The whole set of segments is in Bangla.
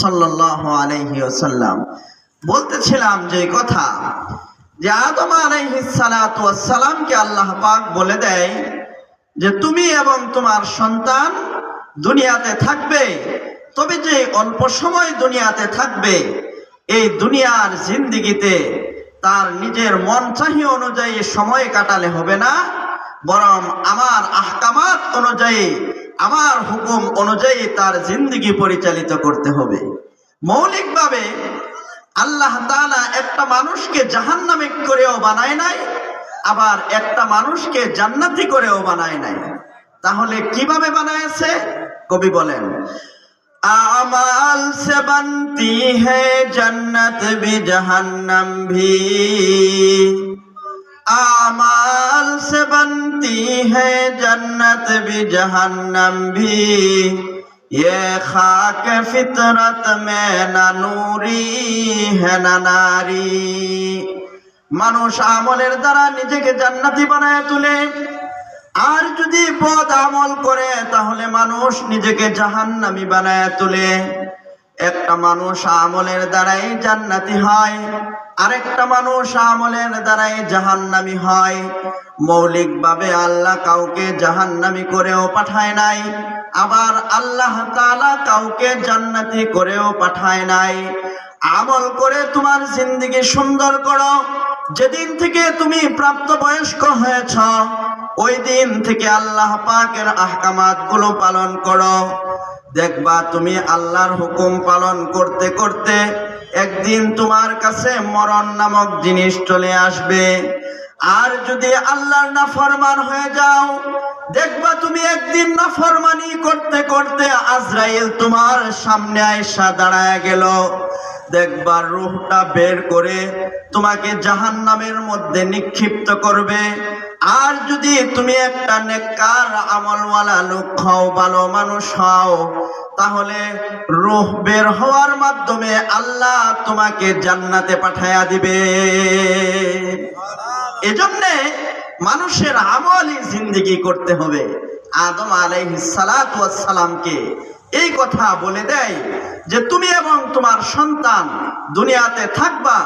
সাল্লাহ ওসাল্লাম বলতেছিলাম যে কথা, যে আদম আলাইহিসালামকে আল্লাহ পাক বলে দেয় যে তুমি এবং তোমার সন্তান দুনিয়াতে থাকবে, তবে যে অল্প সময় দুনিয়াতে থাকবে, এই দুনিয়ার জিন্দিগিতে তার নিজের মন চাহি অনুযায়ী সময় কাটালে হবে না, বরং আমার আহকামাত অনুযায়ী আমার হুকুম অনুযায়ী তার জিন্দগি পরিচালিত করতে হবে। মৌলিকভাবে আল্লাহ তালা একটা মানুষকে জাহান্নামে করেও বানায় নাই, আবার একটা মানুষকে জান্নাতি করেও বানায় নাই। তাহলে কীভাবে বানায়ছে কবি বলেন, আমাল সে বানতি হে জন্নত ভি জাহান্নাম ভি। आमाल से बनती है जन्नत भी जहन्नम भी ये खाक फितरत में न नूरी है न नारी মানুষ আমলের দ্বারা নিজেকে জান্নাতি বানায় তুলে আর যদি পদ আমল করে তাহলে মানুষ নিজেকে জাহান্নামি বানায় তোলে একটা মানুষ আমলের দ্বারাই জান্নাতি হয়, আরেকটা মানুষ আমলের দ্বারাই জাহান্নামি হয়। মৌলিকভাবে আল্লাহ কাউকে জাহান্নামি করেও পাঠায় নাই, আবার আল্লাহ তালা কাউকে জান্নাতি করেও পাঠায় নাই। আমল করে তোমার জিন্দিগি সুন্দর করো, যেদিন থেকে তুমি প্রাপ্তবয়স্ক হয়েছ, ওই দিন থেকে আল্লাহ পাকের আহকামাতগুলো পালন করো। দেখবা তুমি আল্লাহর হুকুম পালন করতে করতে একদিন তোমার কাছে মরণ নামক জিনিস চলে আসবে। আর যদি আল্লাহর নাফরমান হয়ে যাও, দেখবা তুমি একদিন নাফরমানি করতে করতে আজরাইল তোমার সামনে আয়সা দাঁড়ায় গেল। দেখবার রূহটা বের করে তোমাকে জাহান্নামের মধ্যে নিক্ষিপ্ত করবে। আর যদি তুমি একটা নেককার আমলওয়ালা লোক হও, ভালো মানুষ হও, তাহলে রূহ বের হওয়ার মাধ্যমে আল্লাহ তোমাকে জান্নাতে পাঠায়া দিবে। এজন্যে মানুষের আমলই জিন্দিগি করতে হবে। আদম আলাইহিস সালামকে এই কথা বলে দেয় যে, তুমি এবং তোমার সন্তান দুনিয়াতে থাকবা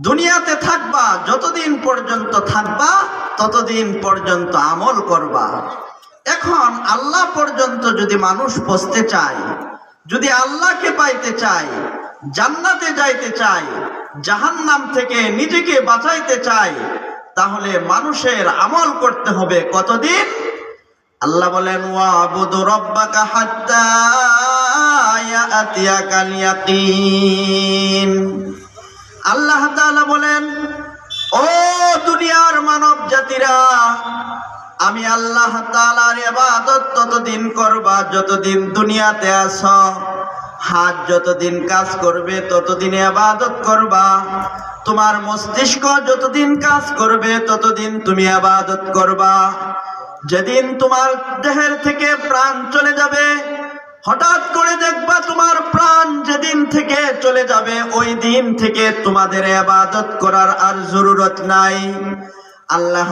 দুনিয়াতে থাকবা, যতদিন পর্যন্ত থাকবা, ততদিন পর্যন্ত আমল করবা। এখন আল্লাহ পর্যন্ত যদি মানুষ বসতে চায়, যদি আল্লাহকে পাইতে চায়, জান্নাতে যাইতে চায়, জাহান্নাম থেকে নিজেকে বাঁচাইতে চায়, তাহলে মানুষের আমল করতে হবে কতদিন? আল্লাহ বলেন, ওয়াবুদু হাত্তা ইয়াতিয়াকাল ইয়াকিন। আল্লাহ বলেন, ও দুনিয়ার মানব জাতিরা, আমি আল্লাহ তাআলার ইবাদত ততদিন করবা যতদিন দুনিয়াতে আছো। হাত যতদিন কাজ করবে ততদিন ইবাদত করবা। তোমার মস্তিষ্ক যতদিন কাজ করবে ততদিন তুমি ইবাদত করবা। যেদিন তোমার দেহের থেকে প্রাণ চলে যাবে হঠাৎ করে দেখবা তোমার প্রাণ যেদিন থেকে চলে যাবে, ওই দিন থেকে তোমাদের আবাদত করার আর জরুরত নাই। আল্লাহ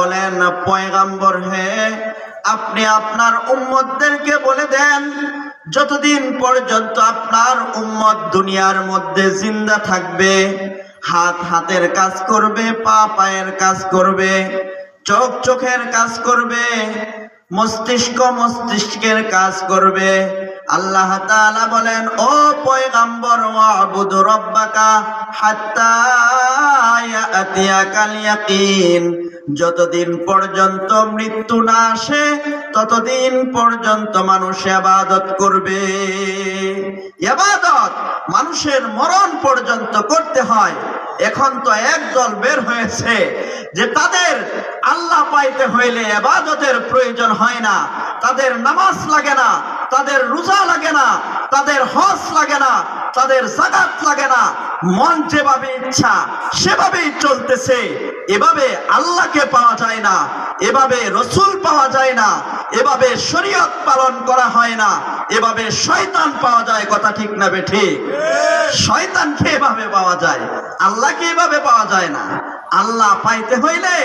বলেন, পয়গাম্বর হে, আপনি আপনার উম্মতদেরকে বলে দেন, যতদিন পর্যন্ত আপনার উম্মত দুনিয়ার মধ্যে জিন্দা থাকবে, হাত হাতের কাজ করবে, পা পায়ের কাজ করবে, চোখ চোখের কাজ করবে মস্তিষ্ক মস্তিষ্কের কাজ করবে। আল্লাহ তাআলা বলেন, ও পয়গাম্বর, ওয়াবুদু রাব্বাকা হাত্তা ইয়াতিয়াকাল যতদিন পর্যন্ত মৃত্যু না আসে, ততদিন পর্যন্ত মানুষ আবাদত করবে। ইবাদত মানুষের মরণ পর্যন্ত করতে হয়। এখন তো একদল বের হয়েছে যে তাদের আল্লাহ পাইতে হইলে এবাদতের প্রয়োজন হয় না। তাদের নামাজ লাগে না, তাদের রোজা লাগে না, তাদের হজ লাগে না, তাদের জাকাত লাগে না। মন যেভাবে ইচ্ছা সেভাবেই চলতেছে। এভাবে আল্লাহকে পাওয়া যায় না, এভাবে রসুল পাওয়া যায় না, এভাবে শরীয়ত পালন করা হয় না, এভাবে শয়তান পাওয়া যায়, কথা ঠিক না বে ঠিক? শয়তানকে এভাবে পাওয়া যায়? আল্লাহকে এভাবে পাওয়া যায় না। আল্লাহ পাইতে হইলে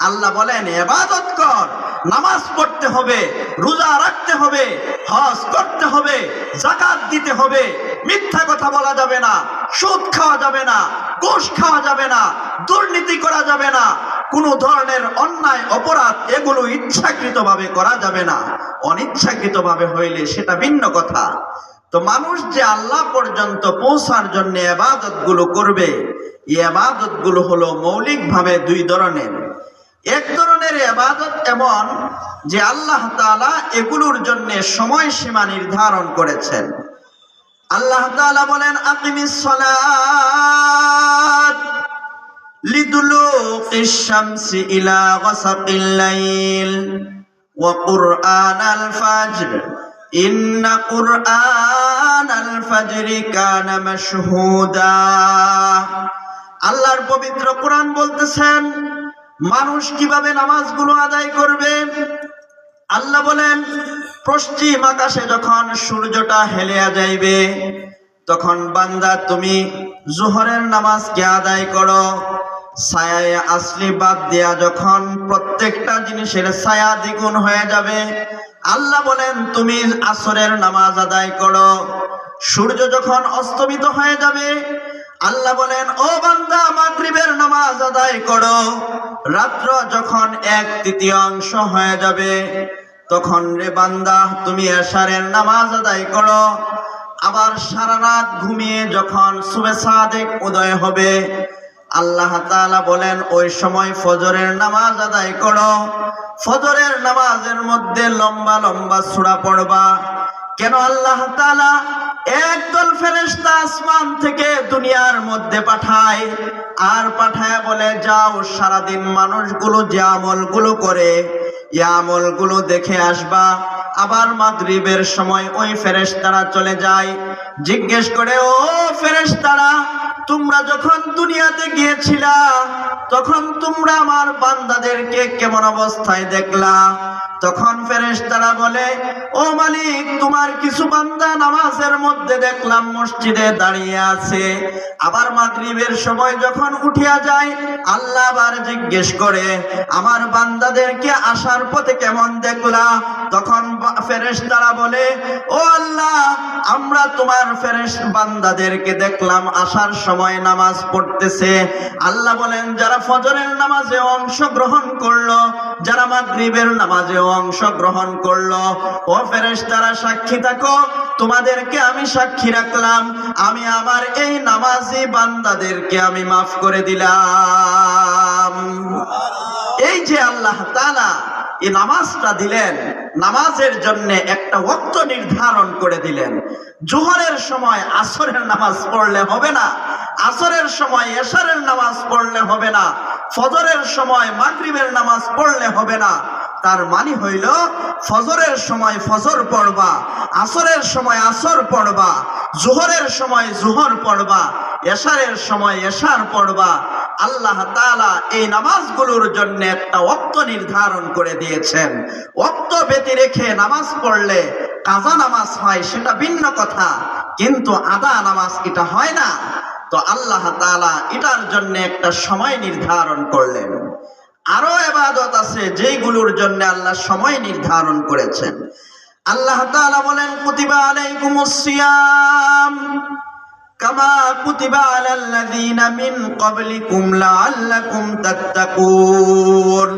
আল্লাহ বলেন এবাদত কর, নামাজ পড়তে হবে, রোজা রাখতে হবে, হজ করতে হবে জাকাত দিতে হবে। মিথ্যা কথা বলা যাবে না, সুদ খাওয়া যাবে না, ঘুষ খাওয়া যাবে না, দুর্নীতি করা যাবে না, কোনো ধরনের অন্যায়, অপরাধ এগুলো ইচ্ছাকৃতভাবে করা যাবে না। অনিচ্ছাকৃতভাবে হইলে সেটা ভিন্ন কথা। তো মানুষ যে আল্লাহ পর্যন্ত পৌঁছার জন্য এবাদত গুলো করবে এই এবাদত গুলো হলো মৌলিকভাবে দুই ধরনের এক ধরনের এবাদত এমন যে আল্লাহ তাআলা এগুলোর জন্য সময়সীমা নির্ধারণ করেছেন আল্লাহ তাআলা বলেন আকিমিস সালাত লিদুলুক الشمس إلى غسق الليل وقرآن الفجر إن قرآن আল ফাজরি আল্লাহর পবিত্র কোরআন বলতেছেন, মানুষ কীভাবে নামাজগুলো আদায় করবে? আল্লাহ বলেন, পশ্চিম আকাশে যখন সূর্যটা হেলিয়া যাইবে, তখন বান্দা তুমি জোহরের নামাজকে আদায় করো। ছায়ায় আসলি বাদ দেয়া যখন প্রত্যেকটা জিনিসের ছায়া দ্বিগুণ হয়ে যাবে, আল্লাহ বলেন, তুমি আসরের নামাজ আদায় করো। সূর্য যখন অস্তমিত হয়ে যাবে, আল্লাহ বলেন, ও বান্দা, মাগরিবের নামাজ আদায় করো। রাত্র যখন এক তৃতীয়াংশ হয়ে যাবে, তখন রে বান্দা, তুমি এশারের নামাজ আদায় করো। আবার সারা রাত ঘুমিয়ে যখন সুবে সাদেক উদয় হবে, আল্লাহ তাআলা বলেন, ওই সময় ফজরের নামাজ আদায় করো। ফজরের নামাজের মধ্যে লম্বা লম্বা সূরা পড়বা। কেন আল্লাহ তাআলা একদল ফেরেস্তা আসমান থেকে দুনিয়ার মধ্যে পাঠায়? আর পাঠায় বলে, যাও, সারাদিন মানুষগুলো যে আমলগুলো করে এই আমলগুলো দেখে আসবা। আবার মাগরিবের সময় ওই ফেরেস্তারা চলে যায়। জিজ্ঞেস করে, ও ফেরেশতারা, তোমরা যখন দুনিয়াতে গিয়েছিলা, তখন তোমরা আমার বান্দাদেরকে কেমন অবস্থায় দেখলা? তখন ফেরেশতারা বলে, ও মালিক, তোমার কিছু বান্দা নামাজের মধ্যে দেখলাম মসজিদে দাঁড়িয়ে আছে। আবার মাগরিবের সময় যখন উঠিয়া যায়, আল্লাহ আবার জিজ্ঞেস করে, আমার বান্দাদেরকে আসার পথে কেমন দেখলা? তখন ফেরেশতারা বলে, ও আল্লাহ, আমরা তোমার ফেরেশ বান্দাদেরকে দেখলাম, আসার সময় নামাজ পড়তেছে। আল্লাহ বলেন, যারা ফজরের নামাজে অংশগ্রহণ করল, যারা মাগরিবের নামাজে অংশগ্রহণ করল, ও ফেরেশতারা সাক্ষী থাকো, তোমাদেরকে আমি সাক্ষী রাখলাম, আমি আমার এই নামাজি বান্দাদেরকে আমি মাফ করে দিলাম। এই যে আল্লাহ তালা এই নামাজটা দিলেন, নামাজের জন্য একটা ওক্ত নির্ধারণ করে দিলেন। জোহরের সময় আসরের নামাজ পড়লে হবে না, আসরের সময় এশারের নামাজ পড়লে হবে না, ফজরের সময় মাগরিবের নামাজ পড়লে হবে না। তার মানে হইল ফজরের সময় ফজর পড়বা, আসরের সময় আসর পড়বা, জোহরের সময় জোহর পড়বা, এশারের সময় এশার পড়বা। আল্লাহ তাআলা এই নামাজগুলোর জন্য একটা ওক্ত নির্ধারণ করে দিয়েছেন। ওক্ত ব্যতি রেখে নামাজ পড়লে কাজা নামাজ হয় সেটা ভিন্ন কথা, কিন্তু আদা নামাজ এটা হয় না। তো আল্লাহ তাআলা এটার জন্য একটা সময় নির্ধারণ করলেন। আরও এবাদত আছে যেইগুলোর জন্য আল্লাহ সময় নির্ধারণ করেছেন। আল্লাহ তাআলা বলেন, কুতিবা আলাইকুমুস সিয়াম কামা কুতিবা আলাল্লাযীনা মিন ক্বাবলিকুম লাআল্লাকুম তাত্তাকুন।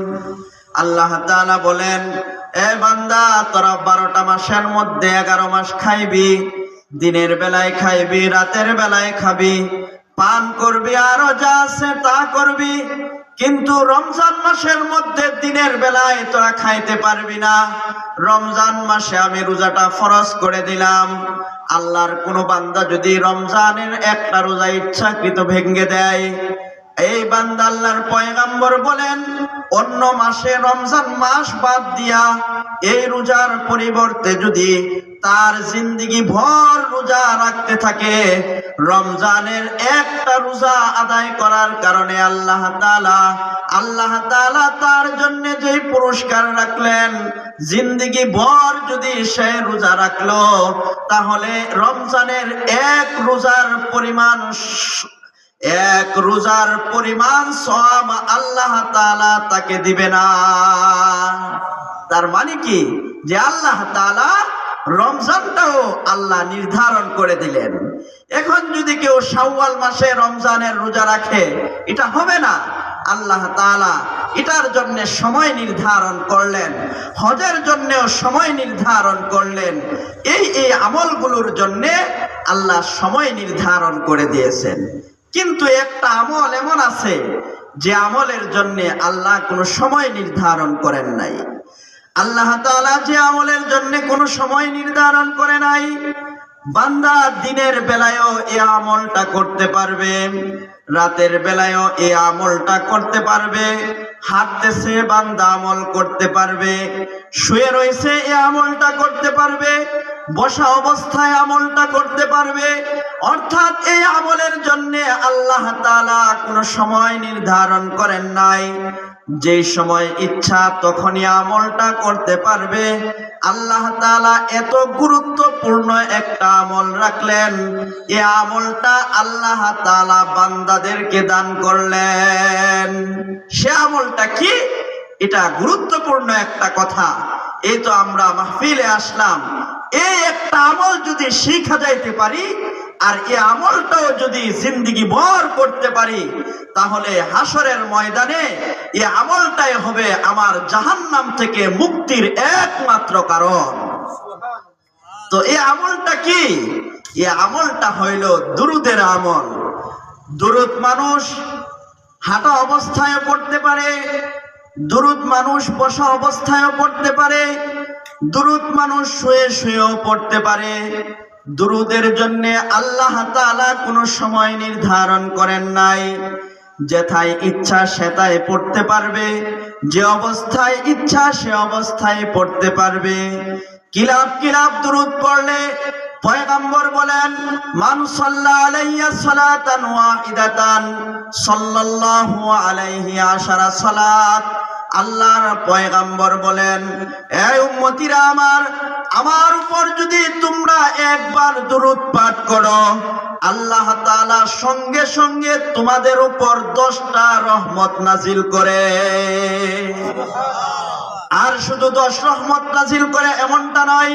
আল্লাহ তাআলা বলেন, এ বান্দা, তোরা বারোটা মাসের মধ্যে এগারো মাস খাইবি, দিনের বেলায় খাইবি, রাতের বেলায় খাবি, পান করবি, আরও যা আছে তা করবি কিন্তু রমজান মাসের মধ্যে দিনের বেলায় তোরা খাইতে পারবি না। রমজান মাসে আমি রোজাটা ফরজ করে দিলাম। আল্লাহর কোনো বান্দা যদি রমজানের একটা রোজা ইচ্ছাকৃত ভেঙ্গে দেয় এই বান্দা আল্লাহর পয়গাম্বর বলেন, অন্য মাসে রমজান মাস বাদ দিয়া এই রোজার পরিবর্তে যদি তার জিন্দিগি ভর রোজা রাখতে থাকে, রমজানের একটা রোজা আদায় করার কারণে আল্লাহ তাআলা আল্লাহ তাআলা তার জন্য যে পুরস্কার রাখলেন, জিন্দিগি ভর যদি সে রোজা রাখল, তাহলে রমজানের এক রোজার পরিমাণ এক রোজার পরিমাণ সব আল্লাহ তাআলা তাকে দিবে না। তার মানে কি? যে আল্লাহ তাআলা রমজানটাও আল্লাহ নির্ধারণ করে দিলেন। এখন যদি কেউ শাওয়াল মাসে রমজানের রোজা রাখে, এটা হবে না। আল্লাহ তাআলা এটার জন্য সময় নির্ধারণ করলেন, হজের জন্যও সময় নির্ধারণ করলেন। এই এই আমলগুলোর জন্যে আল্লাহ সময় নির্ধারণ করে দিয়েছেন। কিন্তু একটা আমল এমন আছে যে আমলের জন্য আল্লাহ কোনো সময় নির্ধারণ করেন নাই। আল্লাহ যে আমলের জন্য কোনো সময় নির্ধারণ করে নাই, বান্দা দিনের বেলায়ও এ আমলটা করতে পারবে। রাতের বেলায়ও এই আমলটা করতে পারবে, হাঁটতেছে, বান্দা আমল করতে পারবে, শুয়ে রয়েছে, এ আমলটা করতে পারবে, বসা অবস্থায় আমলটা করতে পারবে। অর্থাৎ এই আমলের জন্য আল্লাহ তাআলা কোনো সময় নির্ধারণ করেন নাই। যে সময় ইচ্ছা তখনই আমলটা করতে পারবে। আল্লাহ তাআলা এত গুরুত্বপূর্ণ একটা আমল রাখলেন। এ আমলটা আল্লাহ তাআলা বান্দাদেরকে দান করলেন। সে আমলটা কি? এটা গুরুত্বপূর্ণ একটা কথা। এই তো আমরা মাহফিলে আসলাম। এই একটা আমল যদি শিখা যাইতে পারি আর এই আমলটাও যদি জিন্দিগি ভর করতে পারি, তাহলে হাসরের ময়দানে এ আমলটাই হবে আমার জাহান্নাম থেকে মুক্তির একমাত্র কারণ। তো এই আমলটা কি? এই আমলটা হইল দুরুদের আমল। দুরুদ মানুষ হাঁটা অবস্থায় পড়তে পারে, দুরুদ মানুষ বসা অবস্থায়ও পড়তে পারে, দুরুদ মানুষ শুয়ে শুয়েও পড়তে পারে। দুরুদের জন্য আল্লাহ তাআলা কোনো সময় নির্ধারণ করেন নাই। যেথায় ইচ্ছা সেটাই পড়তে পারবে, যে অবস্থায় ইচ্ছা সে অবস্থায় পড়তে পারবে। কিলাব কিলাব দুরুদ পড়লে পয়গম্বর বলেন, মান আলাইয়া সালাতান ওয়াহিদাতান, সাল্লাল্লাহু আলাইহি আশারা সালাত। আল্লাহর পয়গাম্বর বলেন, এই উম্মতিরা আমার আমার উপর যদি তোমরা একবার দুরূদ পাঠ করো, আল্লাহ তাআলা সঙ্গে সঙ্গে তোমাদের উপর দশটা রহমত নাজিল করে। আর শুধু দশ রহমত নাজিল করে এমনটা নয়,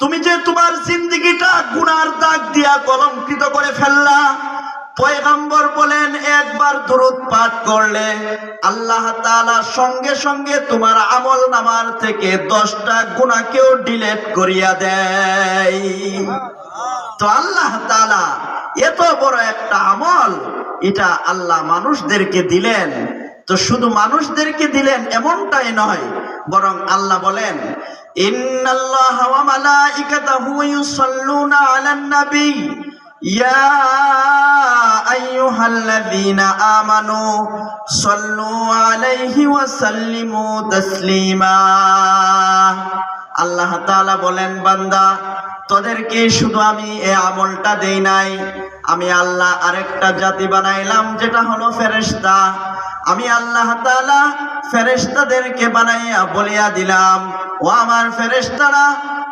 তুমি যে তোমার জিন্দগিটা গুনার দাগ দিয়া কলঙ্কিত করে ফেললা পয়গম্বর বলেন, একবার দরুদ পাঠ করলে আল্লাহ তাআলা সঙ্গে সঙ্গে তোমার আমল নামার থেকে দশটা গুণাকেও ডিলেট করিয়া দেয়। তো আল্লাহ তাআলা এত বড় একটা আমল, এটা আল্লাহ মানুষদেরকে দিলেন। তো শুধু মানুষদেরকে দিলেন এমনটাই নয়, বরং আল্লাহ বলেন, ইন্নাল্লাহা ওয়া মালাইকাতাহু ইউসাল্লুনা আলান নবী আল্লাহ বলেন, বান্দা, তোদেরকে শুধু আমি এই আমলটা দেই নাই, আমি আল্লাহ আরেকটা জাতি বানাইলাম যেটা হলো ফেরেশতা। আমি আল্লাহ তাআলা ফেরেশতাদেরকে বানাইয়া বলিয়া দিলাম, ও আমার ফেরেশতারা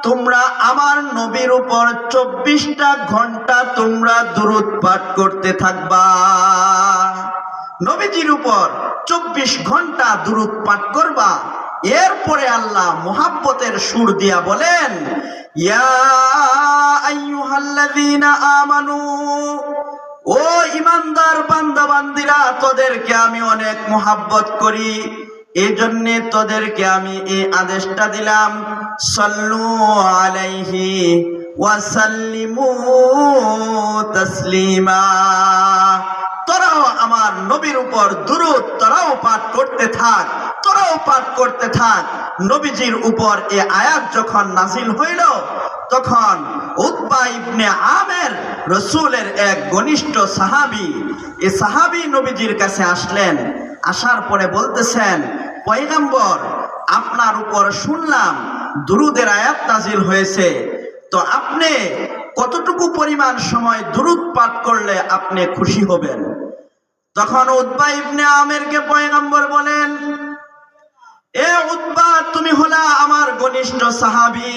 তোমরা আমার নবীর উপর চব্বিশটা ঘণ্টা তোমরা দুরুদ পাঠ করতে থাকবা। নবীজির উপর চব্বিশ ঘণ্টা দুরুদ পাঠ করবা। এরপরে আল্লাহ মোহাব্বতের সুর দিয়া বলেন, ইয়া আমানু, ও ইমানদার বান্দা বান্দিরা তোদেরকে আমি অনেক মোহাব্বত করি। এই জন্যে তোদেরকে আমি এই আদেশটা দিলাম, সল্লু আলাইহি ওয়াসাল্লিমু তাসলিমা। তোরাও আমার নবীর উপর দুরুদ, তোরাও পাঠ করতে থাক, তোরাও পাঠ করতে থাক। নবীজির উপর এ আয়াত যখন নাজিল হইল, তখন উতবা ইবনে আমের রসুলের এক ঘনিষ্ঠ সাহাবী এই সাহাবী নবীজির কাছে আসলেন, আসার পরে বলতেছেন পয়গাম্বর আপনার উপর শুনলাম, দুরুদের আয়াত নাজিল হয়েছে। তো আপনি কতটুকু পরিমাণ সময় দুরুদ পাঠ করলে আপনি খুশি হবেন? তখন উদ্বা ইবনে আমেরকে পয়গম্বর বলেন, এ উদ্বা তুমি হলা আমার ঘনিষ্ঠ সাহাবী।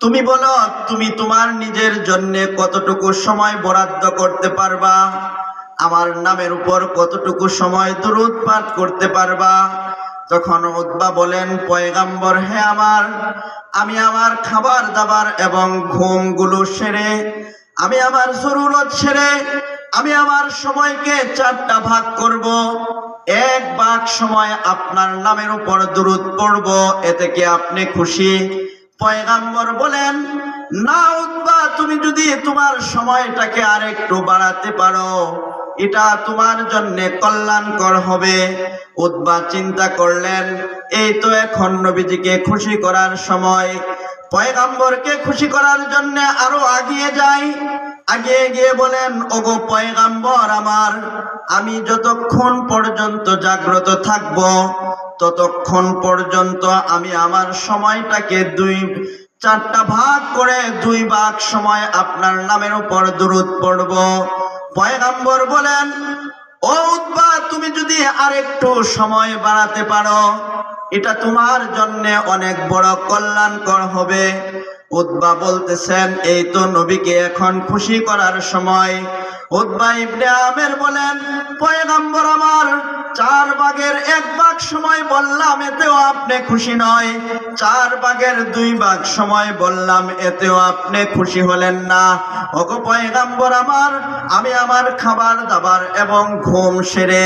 তুমি বলো, তুমি তোমার নিজের জন্য কতটুকু সময় বরাদ্দ করতে পারবা? আমার নামের উপর কতটুকু সময় দূরত পাঠ করতে পারবা? তখন উদ্বা বলেন, পয়গাম্বর, হে আমার, আমি আমার খাবার দাবার এবং ঘুমগুলো সেরে, আমি আমার জরুরত সেরে, আমি আমার সময়কে চারটা ভাগ করব, এক ভাগ সময় আপনার নামের উপর দূরত পড়ব, এতে কি আপনি খুশি? পয়গাম্বর বলেন, না উদ্বা তুমি যদি তোমার সময়টাকে আরেকটু বাড়াতে পারো এটা তোমার জন্য কল্যাণকর হবে। উদ্বা চিন্তা করলেন, এই তো এখন নবীজিকে খুশি করার সময়। পয়গাম্বরকে খুশি করার জন্য আরও আগিয়ে যাই। আগিয়ে গিয়ে বলেন, ওগো পয়গাম্বর আমার, আমি যতক্ষণ পর্যন্ত জাগ্রত থাকব, ততক্ষণ পর্যন্ত আমি আমার সময়টাকে দুই, চারটা ভাগ করে দুই ভাগ সময় আপনার নামের উপর দূরত পড়ব। পয়গাম্বর বলেন, ও উদ্বা তুমি যদি আরেকটু সময় বাড়াতে পারো, এটা তোমার জন্য অনেক বড় কল্যাণকর হবে। উদ্বা বলতেছেন, এই তো নবীকে এখন খুশি করার সময় আমের বলেন আমার, চার ভাগ সময় বললাম, এতেও আপনি খুশি নয়। চার ভাগের দুই ভাগ সময় বললাম, এতেও আপনি খুশি হলেন না। ওগো আমার, আমি আমার খাবার, দাবার এবং ঘুম সেরে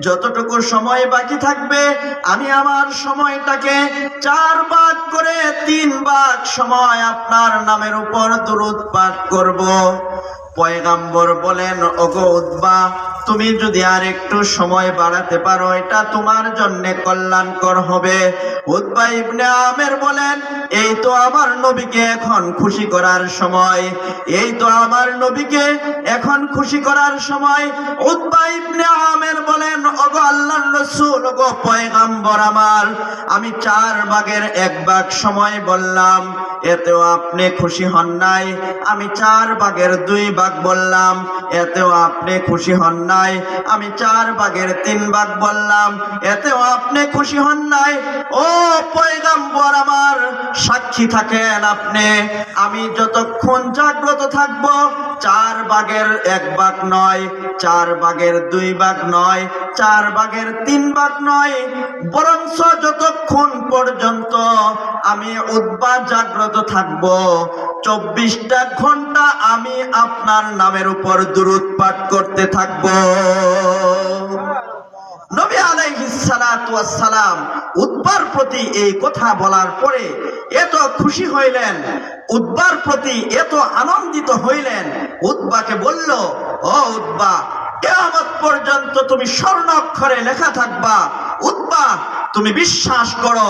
যতটুকু সময় বাকি থাকবে, আমি আমার সময়টাকে চার ভাগ করে তিন ভাগ সময় আপনার নামের উপর দূরত পাঠ করব। পয়গাম্বর বলেন, ওগো উদ্বা তুমি যদি আর একটু সময় বাড়াতে পারো, এটা তোমার জন্য কল্যাণকর হবে। উদ্বা ইবনে আমের বলেন, এই তো আমার নবীকে এখন খুশি করার সময়, এই তো আমার নবীকে এখন খুশি করার সময়। উদ্বা ইবনে আমের বলেন, ওগো আল্লাহর রাসূল, ওগো পয়গাম্বর আমার, আমি চার ভাগের এক ভাগ সময় বললাম। এতেও আপনি খুশি হন নাই। আমি চার ভাগের দুই ভাগ বললাম। এতেও আপনি খুশি হন নাই। আমি চার ভাগের তিন ভাগ বললাম। এতেও আপনি খুশি হন নাই। ও পয়গাম্বর আমার, সাক্ষী থাকেন আপনি। আমি যতক্ষণ জাগ্রত থাকব চার বাঘের এক বাঘ নয়, চার বাঘের দুই বাঘ নয়, চার বাঘের তিন বাঘ নয়। বরঞ্চ যতক্ষণ পর্যন্ত আমি উদ্বা জাগ্রত থাকব, চব্বিশটা ঘণ্টা আমি আপনার নামের উপর দূরত করতে থাকব। নবী সালাম উদ্বার প্রতি এই কথা বলার পরে এত খুশি হইলেন উদ্বার প্রতি এত আনন্দিত হইলেন উদ্বাকে বলল, ও উদ্বা কেয়ামত পর্যন্ত তুমি স্বর্ণ অক্ষরে লেখা থাকবা। উদ্বা তুমি বিশ্বাস করো,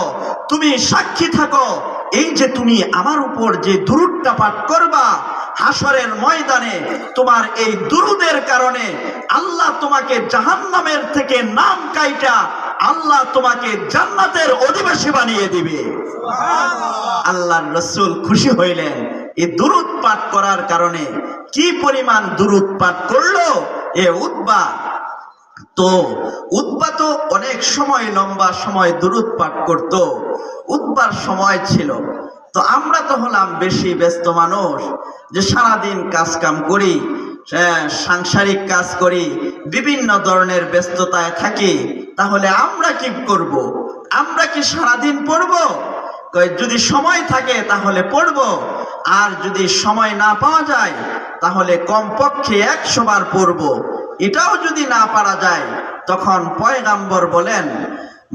তুমি সাক্ষী থাকো। এই যে তুমি আমার উপর যে দুরুদটা পাঠ করবা হাসরের ময়দানে তোমার এই দুরুদের কারণে আল্লাহ তোমাকে জাহান্নামের থেকে নাম কাইটা আল্লাহ তোমাকে জান্নাতের অধিবাসী বানিয়ে দিবে। আল্লাহর রসুল খুশি হইলেন। এই দুরুদ পাঠ করার কারণে কি পরিমাণ দুরুদ পাঠ করল? এ উদ্বা তো উদ্বা তো অনেক সময় লম্বা সময় দুরুদ পাঠ করত। উদ্বার সময় ছিল। তো আমরা তো হলাম বেশি ব্যস্ত মানুষ, যে সারাদিন কাজ কাম করি সাংসারিক কাজ করি, বিভিন্ন ধরনের ব্যস্ততায় থাকি, তাহলে আমরা কি করব? আমরা কি সারাদিন পড়ব? যদি সময় থাকে তাহলে পড়ব, আর যদি সময় না পাওয়া যায় তাহলে কমপক্ষে একশো বার পড়ব। এটাও যদি না পারা যায়, তখন পয়গাম্বর বলেন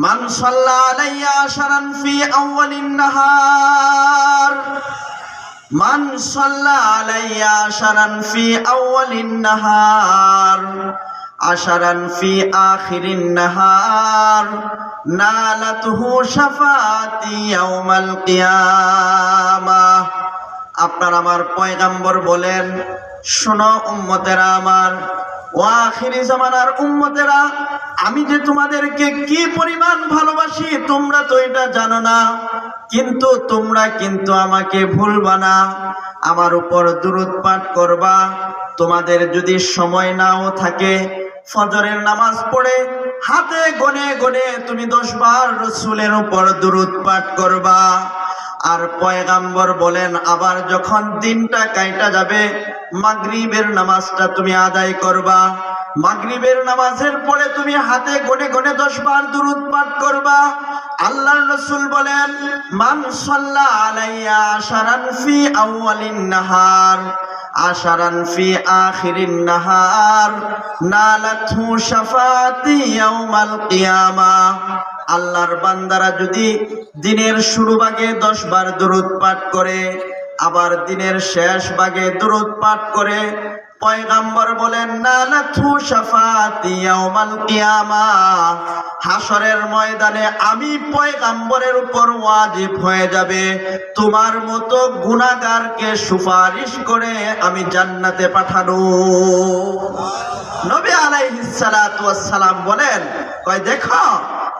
মান সাল্লা ফি আউয়ালিন নাহার। মান আলাইয়া আশারান ফি আউয়ালিন নাহার। আশারান ফি আখিরিন নাহার। নালাতুহু শাফাতি ইয়াউমাল কিয়ামাহ আপনার আমার পয়গাম্বর বলেন, শোনো উম্মতেরা আমার, ও আখিরি জামানার উম্মতেরা আমি যে তোমাদেরকে কি পরিমাণ ভালোবাসি, তোমরা তো এটা জানো না। কিন্তু তোমরা কিন্তু আমাকে ভুলবা না। আমার উপর দূরত পাঠ করবা। তোমাদের যদি সময় নাও থাকে, ফজরের নামাজ পড়ে হাতে গনে গনে তুমি দশ বার রসুলের উপর দূরত পাঠ করবা। আর পয়গাম্বর বলেন, আবার যখন দিনটা কাইটা যাবে, মাগরিবের নামাজটা তুমি আদায় করবা। মাগরিবের নামাজের পরে তুমি হাতে গনে গনে দশ বার দুরুদ পাঠ করবা। আল্লাহ রসুল বলেন, মান সাল্লা আলাইয়া আশারান ফি আউয়ালিন নাহার, আশারান ফি আখিরিন নাহার, নালাতহু শাফাতি ইয়াউমাল কিয়ামা। আল্লাহর বান্দারা যদি দিনের শুরু ভাগে দশ বার দরুদ পাঠ করে, আবার দিনের শেষ ভাগে দরুদ পাঠ করে পয়গাম্বর বলেন নালাথু শাফাতি ইয়াউমাল কিয়ামা। হাসরের ময়দানে আমি পয়গাম্বরের উপর ওয়াজিব হয়ে যাবে। তোমার মতো গুনাহগারকে সুপারিশ করে আমি জান্নাতে পাঠানো। নবী আলাইহিস সালাতু সালাম বলেন, কয়, দেখো,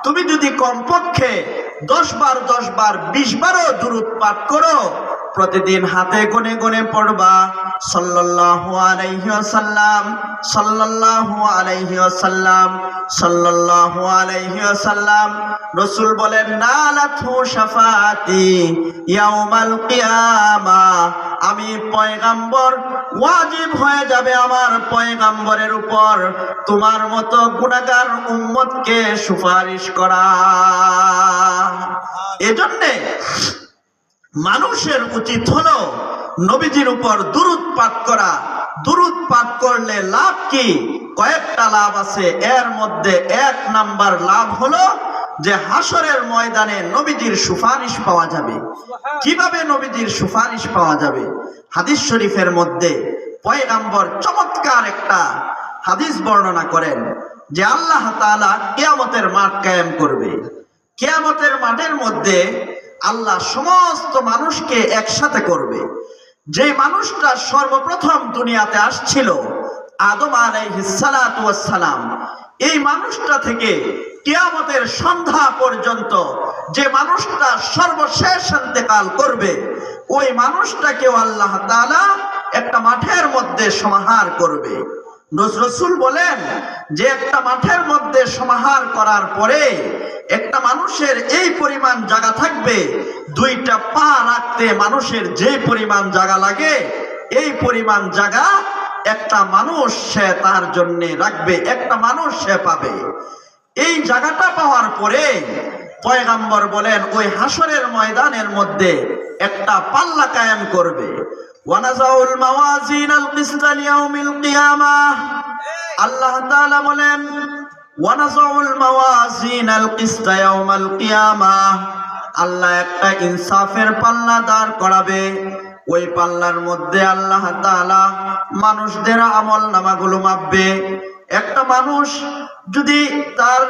তুমি যদি কমপক্ষে দশ বার দশ বার, বিশ বারও দূরত পাঠ করো প্রতিদিন হাতে গনে গনে পড়বা। সাল্লাল্লাহু আলাইহি ওয়াসাল্লাম, সাল্লাল্লাহু আলাইহি ওয়াসাল্লাম, সাল্লাল্লাহু আলাইহি ওয়াসাল্লাম। রাসূল বলেন, নালাথু শাফাতি ইয়াউমাল কিয়ামা। আমি পয়গাম্বর, ওয়াজিব হয়ে যাবে আমার পয়গাম্বরের উপর। তোমার মতো গুণাগার উম্মতকে সুপারিশ করা। এজন্যে মানুষের উচিত হলো নবীজির উপর দুরুদ পাঠ করা। দুরুদ পাঠ করলে লাভ কি? কয়েকটা লাভ আছে। এর মধ্যে এক নাম্বার লাভ হলো যে হাসরের ময়দানে নবীজির সুপারিশ পাওয়া যাবে। কীভাবে নবীজির সুপারিশ পাওয়া যাবে? হাদিস শরীফের মধ্যে পয়গাম্বর চমৎকার একটা হাদিস বর্ণনা করেন যে আল্লাহ তাআলা কিয়ামতের মাঠ কায়েম করবে। কেয়ামতের মাঠের মধ্যে আল্লাহ সমস্ত মানুষকে একসাথে করবে। যে মানুষটা সর্বপ্রথম দুনিয়াতে আসছিল, আদম আলাইহিসালাম এই মানুষটা থেকে কিয়ামতের সন্ধ্যা পর্যন্ত যে মানুষটা সর্বশেষ ইন্তেকাল করবে, ওই মানুষটাকেও আল্লাহ তাআলা একটা মাঠের মধ্যে সমাহার করবে। রসুল বলেন, যে একটা মাঠের মধ্যে সমাহার করার পরে একটা মানুষের এই পরিমাণ জায়গা থাকবে, দুইটা পা রাখতে মানুষের যে পরিমাণ জায়গা লাগে, এই পরিমাণ জায়গা একটা মানুষ সে তার জন্য রাখবে, একটা মানুষ সে পাবে। এই জায়গাটা পাওয়ার পরে পয়গাম্বর বলেন, ওই হাসরের ময়দানের মধ্যে একটা পাল্লা কায়েম করবে। ওয়ানাজাউল কিয়ামাহ আল্লাহ বলেন ওয়ানাজাউল মাওয়াজিনাল কিসতা ইয়াউমাল কিয়ামাহ আল্লাহ একটা ইনসাফের পাল্লা দাঁড় করাবে। ওই পাল্লার মধ্যে আল্লাহ তাআলা মানুষদের আমল নামাগুলো মাপবে। একটা মানুষ যদি তার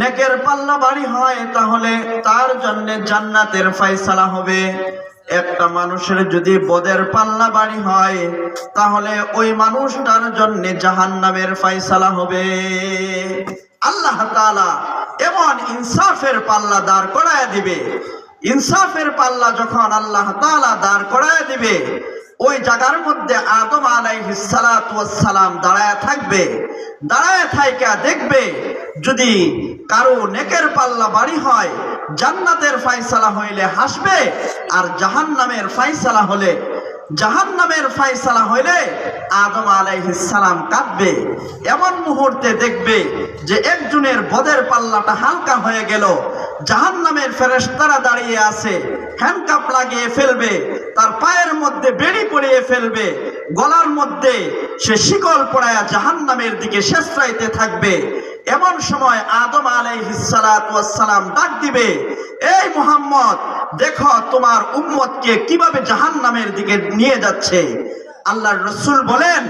নেকের পাল্লা বাড়ি হয়, তাহলে তার জন্য জান্নাতের ফয়সালা হবে। একটা মানুষের যদি বদের পাল্লা বাড়ি হয়, তাহলে ওই মানুষটার জন্য জাহান্নামের ফয়সালা হবে। আল্লাহ এমন ইনসাফের পাল্লা দাঁড় করায় দিবে। ইনসাফের পাল্লা যখন আল্লাহ তাআলা দাঁড় করায় দিবে, ওই জায়গার মধ্যে আদম আলাইহিসালাম দাঁড়ায় থাকবে। দাঁড়ায় থাইকা দেখবে যদি কারও নেকের পাল্লা বাড়ি হয়, জান্নাতের ফাইসালা হইলে হাসবে আর জাহান্নামের ফাইসালা হলে জাহান্নামের ফাইসালা হইলে আদম আলাইহিসালাম কাঁদবে। এমন মুহূর্তে দেখবে যে একজনের বদের পাল্লাটা হালকা হয়ে গেল। জাহান জাহান্নামের ফেরেশতারা দাঁড়িয়ে আছে হ্যান্ডকাপ লাগিয়ে ফেলবে, তার পায়ের মধ্যে বেড়ি পরিয়ে ফেলবে, গলার মধ্যে সে শিকল পড়ায়া জাহান্নামের দিকে শেষরাইতে থাকবে। এমন সময় আদম আলাইহিসালাম ডাক দিবে, এই মুহাম্মদ, দেখো তোমার উম্মতকে কীভাবে জাহান্নামের দিকে নিয়ে যাচ্ছে? আল্লাহর রসুল বলেন,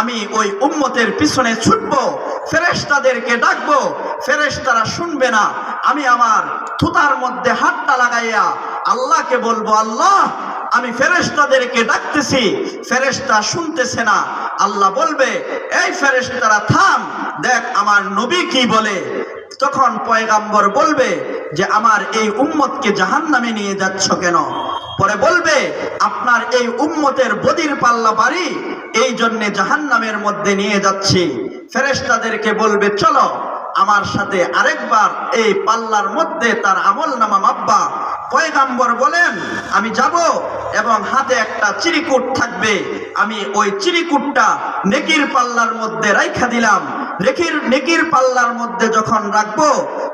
আমি ওই উম্মতের পিছনে ছুটবো, ফেরেশতাদেরকে ডাকবো, ফেরেশতারা শুনবে না। আমি আমার থুতার মধ্যে হাতটা লাগাইয়া আল্লাহকে বলব, আল্লাহ, আমি ফেরেশতাদেরকে ডাকতেছি, ফেরেশতা শুনতেছে না। আল্লাহ বলবে, এই ফেরেশতারা থাম দেখ, আমার নবী কি বলে? তখন পয়গাম্বর বলবে যে, আমার এই উম্মতকে জাহান্নামে নিয়ে যাচ্ছ কেন? পরে বলবে, আপনার এই উম্মতের বদির পাল্লা বাড়ি এই জন্যে জাহান্নামের মধ্যে নিয়ে যাচ্ছি। ফেরেশতাদেরকে বলবে, চলো, আমার সাথে আরেকবার এই পাল্লার মধ্যে তার আমল নামা মাব্বা পয়গাম্বর বলেন, আমি যাব এবং হাতে একটা চিরিকুট থাকবে। আমি ওই চিরিকুটটা নেকির পাল্লার মধ্যে রাইখা দিলাম। নেকির নেকির পাল্লার মধ্যে যখন রাখব,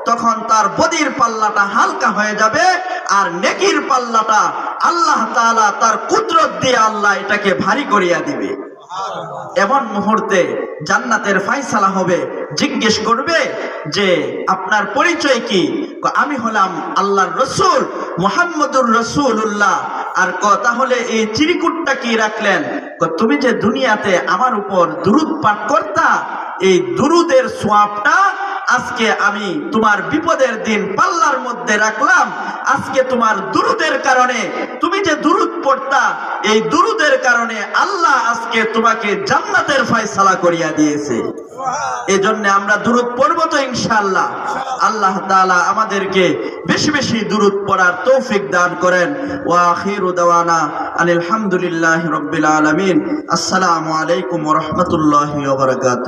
তখন তার বদির পাল্লাটা হালকা হয়ে যাবে আর নেকির পাল্লাটা আল্লাহ তাআলা তার কুদরত দিয়ে আল্লাহ এটাকে ভারী করিয়া দিবে। এমন মুহূর্তে জান্নাতের ফাইসালা হবে। জিজ্ঞেস করবে যে, আপনার পরিচয় কি? আমি হলাম আল্লাহর রসুল, মোহাম্মদুর রসুল্লাহ আর ক, তাহলে এই চিরিকুটটা কি রাখলেন? তুমি যে দুনিয়াতে আমার উপর দুরুদ পাঠ করতা, এই দুরুদের সোয়াবটা আজকে আমি তোমার বিপদের দিন পাল্লার মধ্যে রাখলাম। আজকে তোমার দুরুদের কারণে, তুমি যে দুরুদ পড়তা, এই দুরুদের কারণে আল্লাহ আজকে তোমাকে জান্নাতের ফয়সালা করিয়া দিয়েছে। এই জন্য আমরা দুরুদ পড়ব তো ইনশাআল্লাহ। আল্লাহ তাআলা আমাদেরকে বেশি বেশি দুরুদ পড়ার তৌফিক দান করেন। ওয়া আখিরু দাওয়ানা আলহামদুলিল্লাহি রাব্বিল আলামিন। আসসালামু আলাইকুম ওয়া রাহমাতুল্লাহি ওয়া বারাকাতুহু।